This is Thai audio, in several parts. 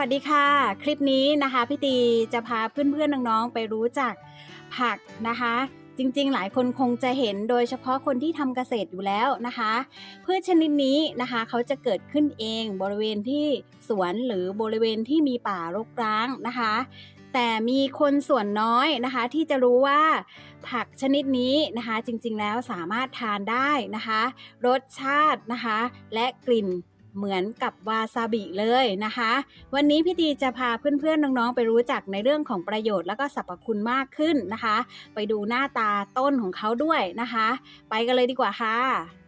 วัสดีค่ะ คลิปนี้นะคะพี่ตีจะพาเพื่อนๆน้องๆไปรู้จักผักนะคะ จริงๆ หลายคนคงจะเห็นโดยเฉพาะคนที่ทำเกษตรอยู่แล้วนะคะ พืชชนิดนี้นะคะเขาจะเกิดขึ้นเองบริเวณที่สวนหรือบริเวณที่มีป่ารกร้างนะคะ แต่มีคนส่วนน้อยนะคะ ที่จะรู้ว่าผักชนิดนี้นะคะ จริงๆแล้วสามารถทานได้นะคะ รสชาตินะคะ และกลิ่น เหมือนกับวาซาบิเลยนะคะ วันนี้พี่ตีจะพาเพื่อนๆน้องๆไปรู้จักในเรื่องของประโยชน์แล้วก็สรรพคุณมากขึ้นนะคะ ไปดูหน้าตาต้นของเขาด้วยนะคะ ไปกันเลยดีกว่าค่ะ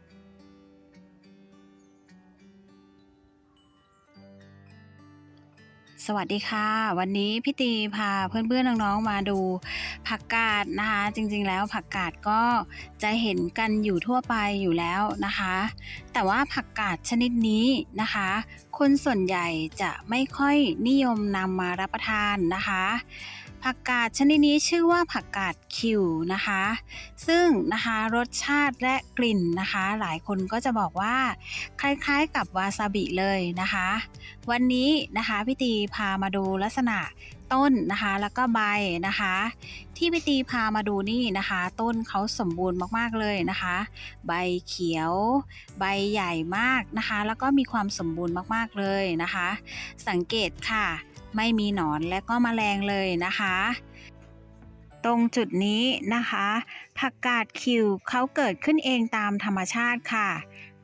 สวัสดีค่ะ วันนี้พี่ตีพาเพื่อนๆน้องๆมาดู ผักกาดนะคะ จริงๆแล้วผักกาดก็จะเห็นกันอยู่ทั่วไปอยู่แล้วนะคะ แต่ว่าผักกาดชนิดนี้นะคะ คนส่วนใหญ่จะไม่ค่อยนิยมนำมารับประทานนะคะ ผักกาดชนิดนี้ชื่อว่าผักกาดคิวนะคะ ซึ่งนะคะรสชาติและกลิ่นนะคะ หลายคนก็จะบอกว่า คล้ายๆกับวาซาบิเลยนะคะ วันนี้นะคะพี่ตีพามาดูลักษณะต้นนะคะแล้วก็ใบนะคะ ที่พี่ตีพามาดูนี่นะคะ ต้นเขาสมบูรณ์มากๆเลยนะคะ ใบเขียว ใบใหญ่มากนะคะ แล้วก็มีความสมบูรณ์มากๆเลยนะคะ สังเกตค่ะ ไม่มีหนอนและก็แมลงเลยนะคะ ตรงจุดนี้นะคะ ผักกาดคิวเขาเกิดขึ้นเองตามธรรมชาติค่ะ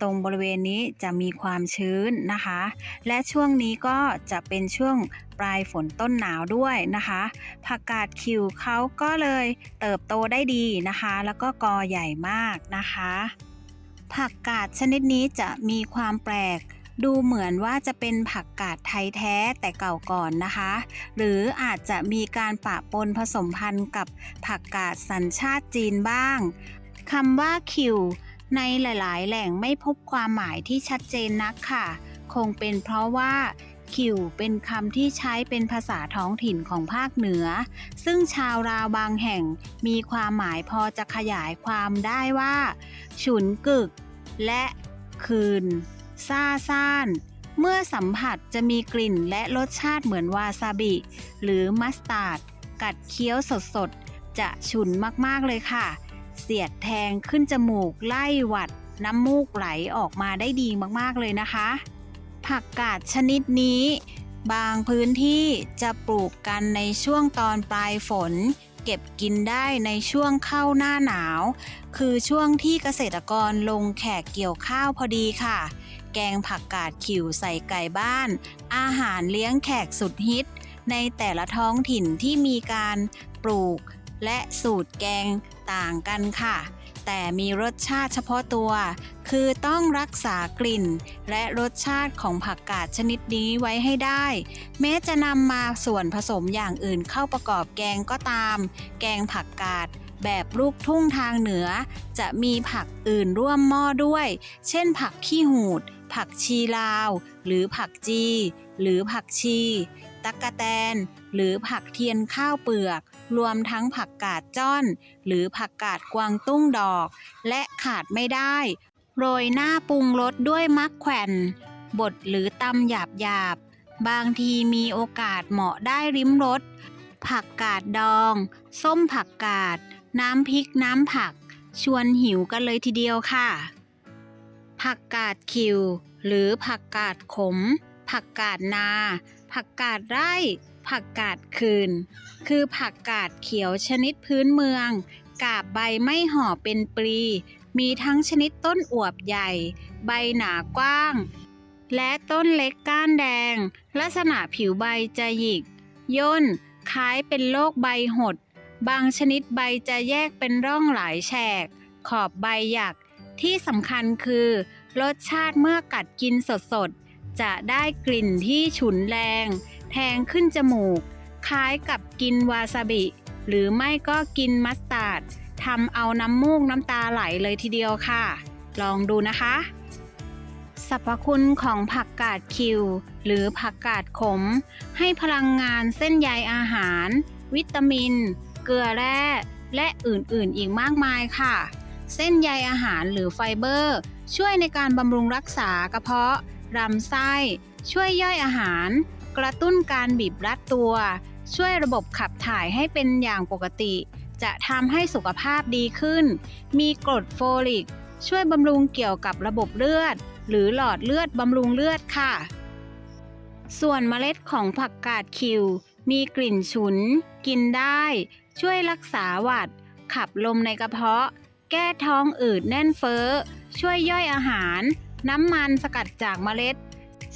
ตรงบริเวณนี้จะมีความชื้นนะคะ และช่วงนี้ก็จะเป็นช่วงปลายฝนต้นหนาวด้วยนะคะ ผักกาดคิวเขาก็เลยเติบโตได้ดีนะคะ แล้วก็กอใหญ่มากนะคะ ผักกาดชนิดนี้จะมีความแปลก ดูเหมือนว่าจะเป็นผักกาดไทยแท้แต่เก่าก่อนนะคะ หรืออาจจะมีการปะปนผสมพันธุ์กับผักกาดสัญชาติจีนบ้างคำว่าคิวในหลาย ๆ แหล่งไม่พบความหมายที่ชัดเจนนักค่ะ คงเป็นเพราะว่าคิวเป็นคำที่ใช้เป็นภาษาท้องถิ่นของภาคเหนือ ซึ่งชาวราวบางแห่งมีความหมายพอจะขยายความได้ว่า ฉุนกึก และคืน ซาซ่าน เมื่อสัมผัสจะมีกลิ่นและรสชาติเหมือนวาซาบิ หรือมัสตาร์ด กัดเคี้ยวสดๆ จะฉุนมากๆเลยค่ะ เสียดแทงขึ้นจมูกไล่หวัด น้ำมูกไหลออกมาได้ดีมากๆเลยนะคะ ผักกาดชนิดนี้ บางพื้นที่จะปลูกกันในช่วงตอนปลายฝน เก็บกินได้ในช่วงเข้าหน้าหนาว คือช่วงที่เกษตรกรลงแขกเกี่ยวข้าวพอดีค่ะ แกงผักกาดขิวใส่ไก่บ้าน อาหารเลี้ยงแขกสุดฮิต ในแต่ละท้องถิ่นที่มีการปลูกและสูตรแกงต่างกันค่ะ แต่มีรสชาติเฉพาะตัว คือต้องรักษากลิ่น และรสชาติของผักกาดชนิดนี้ไว้ให้ได้ แม้จะนำมาส่วนผสมอย่างอื่นเข้าประกอบแกงก็ตาม แกงผักกาดแบบลูกทุ่งทางเหนือ จะมีผักอื่นร่วมหม้อด้วย เช่นผักขี้หูด ผักชีลาว หรือผักจี หรือผักชีตักกะแตน หรือผักเทียนข้าวเปลือก รวมทั้งผักกาดจ้อน หรือผักกาดกวางตุ้งดอก และขาดไม่ได้ โรยหน้าปรุงรสด้วยมักแขวนบดหรือตำหยาบหยาบบางทีมีโอกาสเหมาะได้ริมรสผักกาดดอง ส้มผักกาด น้ำพริกน้ำผัก ชวนหิวกันเลยทีเดียวค่ะ ผักกาดคิว หรือผักกาดขม ผักกาดนา ผักกาดไร่ ผักกาดคืน คือผักกาดเขียวชนิดพื้นเมือง กาบใบไม่ห่อเป็นปลี มีทั้งชนิดต้นอวบใหญ่ ใบหนากว้าง และต้นเล็กก้านแดง ลักษณะผิวใบจะหยิก ย่น คล้ายเป็นโรคใบหด บางชนิดใบจะแยกเป็นร่องหลายแฉก ขอบใบหยัก ที่สำคัญคือ รสชาติเมื่อกัดกินสดๆ จะได้กลิ่นที่ฉุนแรง แทงขึ้นจมูก คล้ายกับกินวาซาบิ หรือไม่ก็กินมัสตาร์ดทำเอาน้ำมูกน้ำตาไหลเลยทีเดียวค่ะ ลองดูนะคะ สรรพคุณของผักกาดคิว หรือผักกาดขม ให้พลังงานเส้นใยอาหาร วิตามิน เกลือแร่ และอื่นๆอีกมากมายค่ะ เส้นใยอาหารหรือไฟเบอร์ ช่วยในการบำรุงรักษากระเพาะลำไส้ ช่วยย่อยอาหาร กระตุ้นการบีบรัดตัว ช่วยระบบขับถ่ายให้เป็นอย่างปกติ จะทำให้สุขภาพดีขึ้น มีกรดโฟลิก ช่วยบำรุงเกี่ยวกับระบบเลือด หรือหลอดเลือดบำรุงเลือดค่ะ ส่วนเมล็ดของผักกาดคิว มีกลิ่นฉุน กินได้ ช่วยรักษาหวัด ขับลมในกระเพาะ แก้ท้องอืดแน่นเฟ้อ ช่วยย่อยอาหาร น้ำมันสกัดจากเมล็ด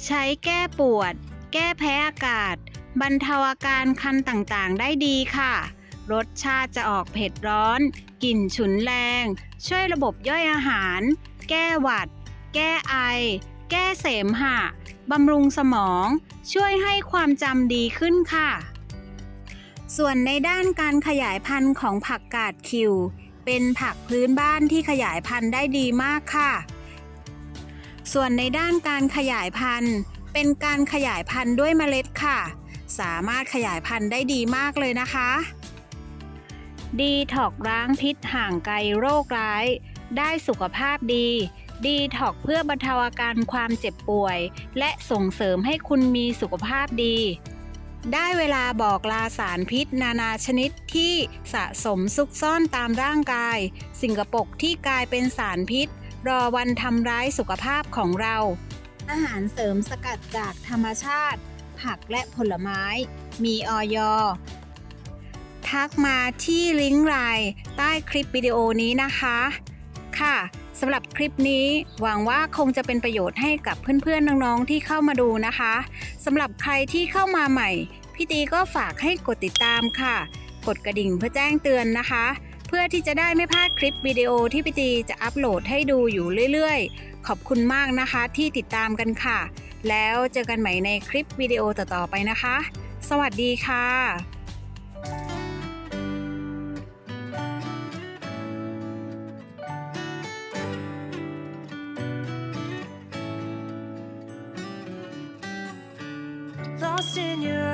ใช้แก้ปวด แก้แพ้อากาศ บรรเทาอาการคันต่างๆ ได้ดีค่ะ รสชาติจะออกเผ็ดร้อน กลิ่นฉุนแรง ช่วยระบบย่อยอาหาร แก้หวัด แก้ไอ แก้เสมหะ บำรุงสมอง ช่วยให้ความจำดีขึ้นค่ะ ส่วนในด้านการขยายพันธุ์ของผักกาดคิว เป็นผักพื้นบ้านที่ขยายพันธุ์ได้ดีมากค่ะ ส่วนในด้านการขยายพันธุ์ เป็นการขยายพันธุ์ด้วยเมล็ดค่ะ สามารถขยายพันธุ์ได้ดีมากเลยนะคะ ดีถอกร้างพิษห่างไกลโรคร้าย ได้สุขภาพดี ดีถอกเพื่อบรรเทาอาการความเจ็บป่วย และส่งเสริมให้คุณมีสุขภาพดี ได้เวลาบอกลาสารพิษนานาชนิดที่สะสมซุกซ่อนตามร่างกาย สิ่งกระปกที่กลายเป็นสารพิษ รอวันทำร้ายสุขภาพของเรา อาหารเสริมสกัดจากธรรมชาติ ผักและผลไม้ มีออยทักมาที่ลิงก์ไลน์ใต้คลิปวิดีโอนี้นะคะ ค่ะสำหรับคลิปนี้หวังว่าคงจะเป็นประโยชน์ให้กับเพื่อนๆน้องๆที่เข้ามาดูนะคะสำหรับใครที่เข้ามาใหม่ พี่ตีก็ฝากให้กดติดตามค่ะ กดกระดิ่งเพื่อแจ้งเตือนนะคะ พื่อที่จะได้ไม่พลาดคลิปวิดีโอที่พี่ตีจะอัปโหลดให้ดูอยู่เรื่อยๆ ขอบคุณมากนะคะที่ติดตามกันค่ะ แล้วเจอกันใหม่ในคลิปวิดีโอต่อๆไปนะคะ สวัสดีค่ะ Lost in your